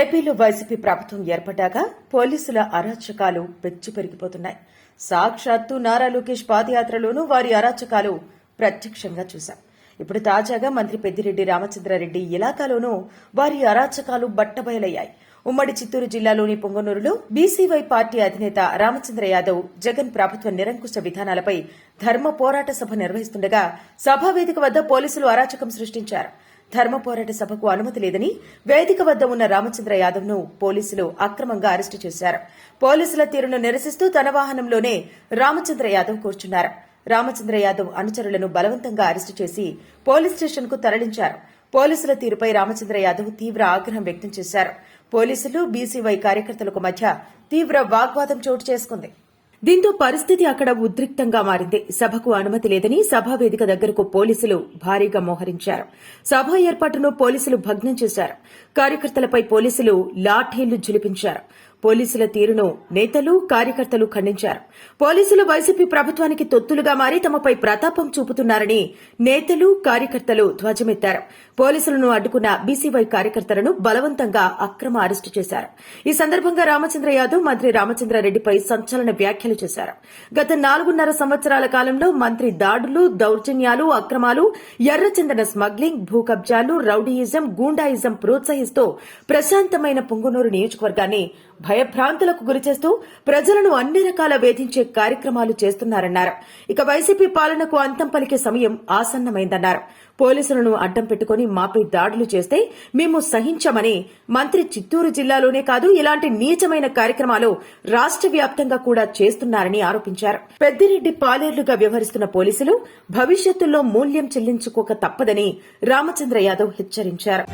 ఏపీలో వైసీపీ ప్రభుత్వం ఏర్పడ్డాక పోలీసుల అరాచకాలు పెచ్చు పెరిగిపోతున్నాయి. సాక్షాత్తు నారా లోకేష్ పాదయాత్రలోనూ వారి అరాచకాలు ప్రత్యక్షంగా చూశాం. ఇప్పుడు తాజాగా మంత్రి పెద్దిరెడ్డి రామచంద్రారెడ్డి ఇలాకాలోనూ వారి అరాచకాలు బట్టబయలయ్యాయి. ఉమ్మడి చిత్తూరు జిల్లాలోని పొంగనూరులో బీసీవై పార్టీ అధినేత రామచంద్ర యాదవ్ జగన్ ప్రభుత్వ నిరంకుశ విధానాలపై ధర్మ పోరాట సభ నిర్వహిస్తుండగా సభా వేదిక వద్ద పోలీసులు అరాచకం సృష్టించారు. ధర్మ పోరాట సభకు అనుమతి లేదని వేదిక వద్ద ఉన్న రామచంద్ర యాదవ్ను పోలీసులు అక్రమంగా అరెస్టు చేశారు. పోలీసుల తీరును నిరసిస్తూ తన వాహనంలోనే రామచంద్ర యాదవ్ కూర్చున్నారు. రామచంద్ర యాదవ్ అనుచరులను బలవంతంగా అరెస్టు చేసి పోలీస్ స్టేషన్కు తరలించారు. పోలీసుల తీరుపై రామచంద్ర యాదవ్ తీవ్ర ఆగ్రహం వ్యక్తం చేశారు. పోలీసులు బీసీవై కార్యకర్తలకు మధ్య తీవ్ర వాగ్వాదం చోటు చేసుకుంది. దీంతో పరిస్థితి అక్కడ ఉద్రిక్తంగా మారింది. సభకు అనుమతి లేదని సభా వేదిక దగ్గరకు పోలీసులు భారీగా మోహరించారు. సభ ఏర్పాటును పోలీసులు భగ్నం చేశారు. కార్యకర్తలపై పోలీసులు లాఠీలు ఝులిపించారు పోలీసుల తీరును నేతలు కార్యకర్తలు ఖండించారు. పోలీసులు వైసీపీ ప్రభుత్వానికి తొత్తులుగా మారి తమపై ప్రతాపం చూపుతున్నారని నేతలు కార్యకర్తలు ధ్వజమెత్తారు. పోలీసులను అడ్డుకున్న బీసీవై కార్యకర్తలను బలవంతంగా అక్రమ అరెస్టు చేశారు. ఈ సందర్భంగా రామచంద్ర యాదవ్ మంత్రి రామచంద్రారెడ్డిపై సంచలన వ్యాఖ్యలు చేశారు. గత నాలుగున్నర సంవత్సరాల కాలంలో మంత్రి దాడులు దౌర్జన్యాలు అక్రమాలు ఎర్రచందన స్మగ్లింగ్ భూ కబ్జాలు రౌడీయిజం గూండాయిజం ప్రోత్సహిస్తూ ప్రశాంతమైన పొంగునూరు నియోజకవర్గాన్ని భయభ్రాంతులకు గురిచేస్తూ ప్రజలను అన్ని రకాల వేధించే కార్యక్రమాలు చేస్తున్నారన్నారు. ఇక వైసీపీ పాలనకు అంతం పలికే సమయం ఆసన్నమైందన్నారు. పోలీసులను అడ్డం పెట్టుకుని మాపై దాడులు చేస్తే మేము సహించమని మంత్రి చిత్తూరు జిల్లాలోనే కాదు ఇలాంటి నీచమైన కార్యక్రమాలు రాష్ట్ర వ్యాప్తంగా కూడా చేస్తున్నారని ఆరోపించారు. పెద్దిరెడ్డి పాలేర్లుగా వ్యవహరిస్తున్న పోలీసులు భవిష్యత్తులో మూల్యం చెల్లించుకోక తప్పదని రామచంద్ర యాదవ్ హెచ్చరించారు.